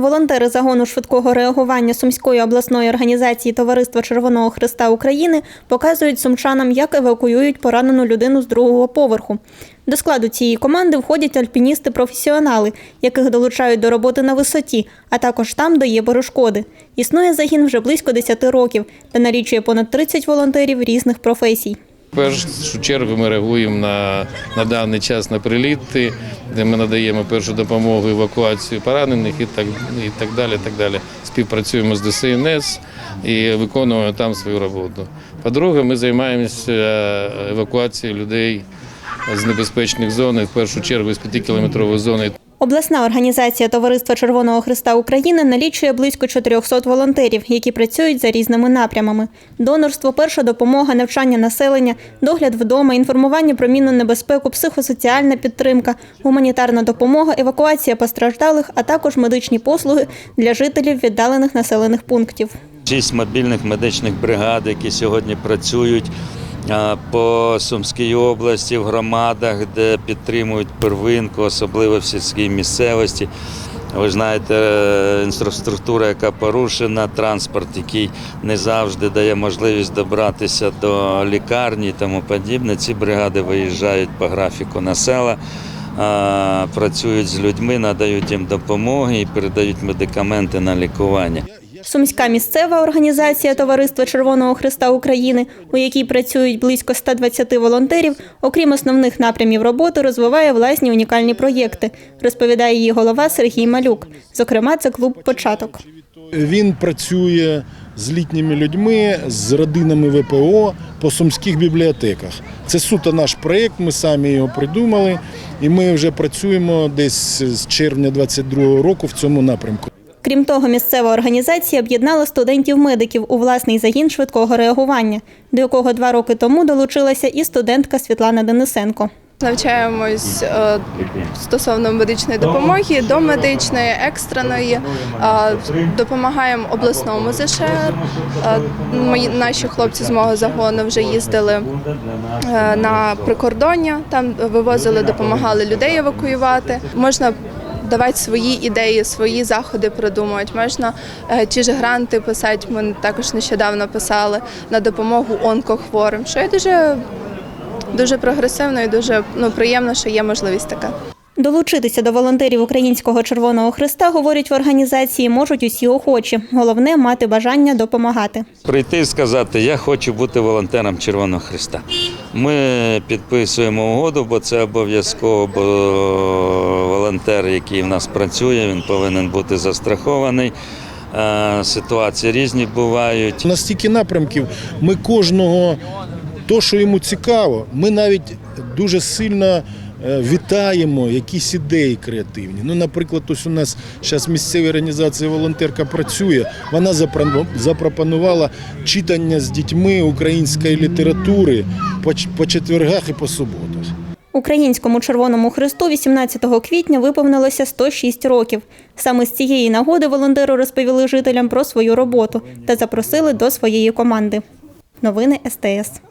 Волонтери загону швидкого реагування Сумської обласної організації Товариства Червоного Христа України показують сумчанам, як евакуюють поранену людину з другого поверху. До складу цієї команди входять альпіністи-професіонали, яких долучають до роботи на висоті, а також там, де є перешкоди. Існує загін вже близько 10 років та налічує понад 30 волонтерів різних професій. Першу чергу ми реагуємо на, на даний час на приліти, де ми надаємо першу допомогу, евакуацію поранених і так, і так далі. так далі. Співпрацюємо з ДСНС і виконуємо там свою роботу. По-друге, ми займаємося евакуацією людей з небезпечних зон, і в першу чергу з 5-кілометрової зони. Обласна організація Товариства Червоного Христа України налічує близько 400 волонтерів, які працюють за різними напрямами: донорство, перша допомога, навчання населення, догляд вдома, інформування про мінну небезпеку, психосоціальна підтримка, гуманітарна допомога, евакуація постраждалих, а також медичні послуги для жителів віддалених населених пунктів. Шість мобільних медичних бригад, які сьогодні працюють по Сумській області в громадах, де підтримують первинку, особливо в сільській місцевості. Ви знаєте, е, інфраструктура, яка порушена, транспорт, який не завжди дає можливість добратися до лікарні і тому подібне. Ці бригади виїжджають по графіку на села, працюють з людьми, надають їм допомоги і передають медикаменти на лікування. Сумська місцева організація Товариства Червоного Христа України, у якій працюють близько 120 волонтерів, окрім основних напрямів роботи, розвиває власні унікальні проєкти, розповідає її голова Сергій Малюк. Зокрема, це клуб Початок. Він працює з літніми людьми, з родинами ВПО по сумських бібліотеках. Це суто наш проєкт, ми самі його придумали, і ми вже працюємо десь з червня 22-го року в цьому напрямку. Крім того, місцева організація об'єднала студентів-медиків у власний загін швидкого реагування, до якого два роки тому долучилася і студентка Світлана Денисенко. Навчаємось е, стосовно медичної допомоги, домедичної, екстреної, е, допомагаємо обласному ЗШР. Е, наші хлопці з мого загону вже їздили е, на прикордоння, там вивозили, допомагали людей евакуювати. Можна давати свої ідеї, свої заходи придумувати. Можна е, ті ж гранти писати. Ми також нещодавно писали на допомогу онкохворим, що є дуже дуже прогресивно і дуже ну, приємно, що є можливість така. Долучитися до волонтерів Українського Червоного Христа, говорять в організації, можуть усі охочі. Головне мати бажання допомагати. Прийти і сказати, я хочу бути волонтером Червоного Христа. Ми підписуємо угоду, бо це обов'язково, бо волонтер, який в нас працює, він повинен бути застрахований. Е, Ситуації різні бувають. У нас стільки напрямків, ми кожного, то, що йому цікаво, ми навіть дуже сильно е, вітаємо якісь ідеї креативні. Ну, наприклад, ось у нас зараз місцева організація волонтерка працює. Вона запропонувала читання з дітьми української літератури по четвергах і по суботах. Українському Червоному Христу 18 квітня виповнилося 106 років. Саме з цієї нагоди волонтери розповіли жителям про свою роботу та запросили до своєї команди. Новини СТС.